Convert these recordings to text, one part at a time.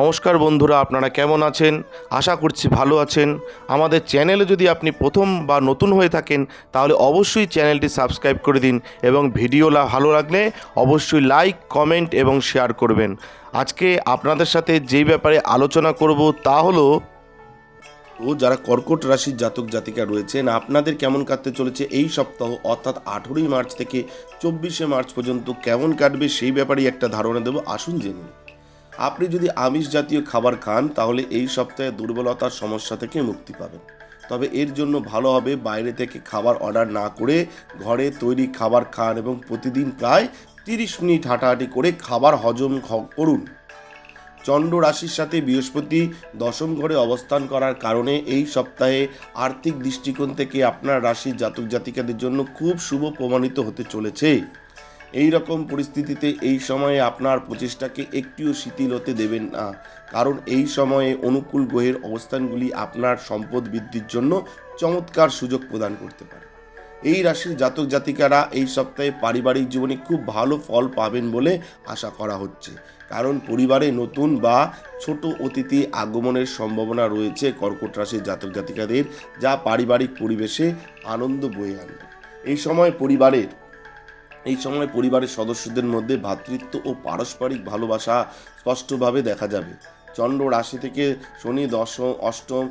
নমস্কার বন্ধুরা, আপনারা কেমন আছেন? আশা করছি ভালো আছেন। আমাদের চ্যানেলে যদি আপনি প্রথম বা নতুন হয়ে থাকেন, তাহলে অবশ্যই চ্যানেলটি সাবস্ক্রাইব করে দিন এবং ভিডিও ভালো লাগলে অবশ্যই লাইক, কমেন্ট এবং শেয়ার করবেন। আজকে আপনাদের সাথে যেই ব্যাপারে আলোচনা করব তা হলো ও যারা কর্কট রাশির জাতক জাতিকা রয়েছেন, আপনাদের কেমন কাটতে চলেছে এই সপ্তাহ, অর্থাৎ আঠেরোই মার্চ থেকে চব্বিশে মার্চ পর্যন্ত কেমন কাটবে সেই ব্যাপারেই একটা ধারণা দেবো। আসুন জেনে। আপনি যদি আমিষ জাতীয় খাবার খান, তাহলে এই সপ্তাহে দুর্বলতার সমস্যা থেকে মুক্তি পাবেন। তবে এর জন্য ভালো হবে বাইরে থেকে খাবার অর্ডার না করে ঘরে তৈরি খাবার খান এবং প্রতিদিন প্রায় তিরিশ মিনিট হাঁটাহাঁটি করে খাবার হজম করুন। চন্দ্র রাশির সাথে বৃহস্পতি দশম ঘরে অবস্থান করার কারণে এই সপ্তাহে আর্থিক দৃষ্টিকোণ থেকে আপনার রাশির জাতক জাতিকাদের জন্য খুব শুভ প্রমাণিত হতে চলেছে। এই রকম পরিস্থিতিতে এই সময়ে আপনার প্রচেষ্টাকে একটিও শিথিল হতে দেবেন না। কারণ এই সময়ে অনুকূল গ্রহের অবস্থানগুলি আপনার সম্পদ বৃদ্ধির জন্য চমৎকার সুযোগ প্রদান করতে পারে। এই রাশির জাতক জাতিকারা এই সপ্তাহে পারিবারিক জীবনে খুব ভালো ফল পাবেন বলে আশা করা হচ্ছে। কারণ পরিবারে নতুন বা ছোট অতিথি আগমনের সম্ভাবনা রয়েছে কর্কট রাশির জাতক জাতিকাদের, যা পারিবারিক পরিবেশে আনন্দ বয়ে আনবে। এই সময় পরিবারের এই সময় পরিবারের সদস্যদের মধ্যে ভ্রাতৃত্ব ও পারস্পরিক ভালোবাসা স্পষ্টভাবে দেখা যাবে। চন্দ্র রাশি থেকে শনি দশম, অষ্টম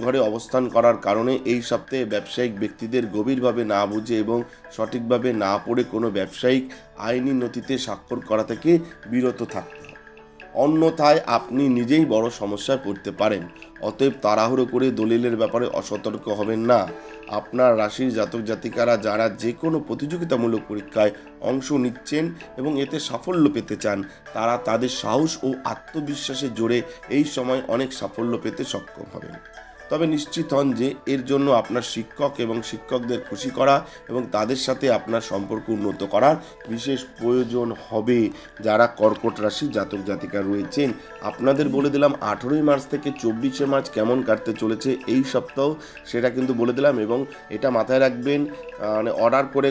ঘরে অবস্থান করার কারণে এই সপ্তাহে ব্যবসায়িক ব্যক্তিদের গভীরভাবে না বুঝে এবং সঠিকভাবে না পড়ে কোনো ব্যবসায়িক আইনি নথিতে স্বাক্ষর করা থেকে বিরত থাকতে অন্যথায় আপনি নিজেই বড় সমস্যায় পড়তে পারেন। অতএব তাড়াহুড়ো করে দলিলের ব্যাপারে অসতর্ক হবেন না। আপনার রাশির জাতক জাতিকারা যারা যে কোনো প্রতিযোগিতামূলক পরীক্ষায় অংশ নিচ্ছেন এবং এতে সাফল্য পেতে চান, তারা তাদের সাহস ও আত্মবিশ্বাসের জোরে এই সময় অনেক সাফল্য পেতে সক্ষম হবেন। তবে নিশ্চিত হন যে এর জন্য আপনার শিক্ষক এবং শিক্ষকদের খুশি করা এবং তাদের সাথে আপনার সম্পর্ক উন্নত করার বিশেষ প্রয়োজন হবে। যারা কর্কট রাশি জাতক জাতিকা রয়েছেন, আপনাদের বলে দিলাম আঠেরোই মার্চ থেকে চব্বিশে মার্চ কেমন কাটতে চলেছে এই সপ্তাহ সেটা কিন্তু বলে দিলাম এবং এটা মাথায় রাখবেন মানে অর্ডার করে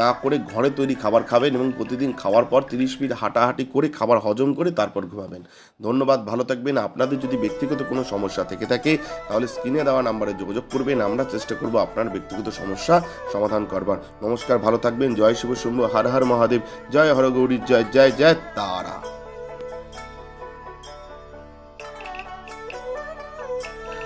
না করে ঘরে তৈরি খাবার খাবেন এবং প্রতিদিন খাওয়ার পর তিরিশ মিনিট হাঁটাহাঁটি করে খাবার হজম করে তারপর ঘুমাবেন। ধন্যবাদ, ভালো থাকবেন। আপনাদের যদি ব্যক্তিগত কোনো সমস্যা থেকে থাকে তাহলে স্ক্রিনে দেওয়া নাম্বারে যোগাযোগ করবেন। আমরা চেষ্টা করব আপনার ব্যক্তিগত সমস্যা সমাধান করবার। নমস্কার, ভালো থাকবেন। জয় শিব শম্ভু হর হর মহাদেব। জয় হর গৌরী, জয় জয় জয় তারা।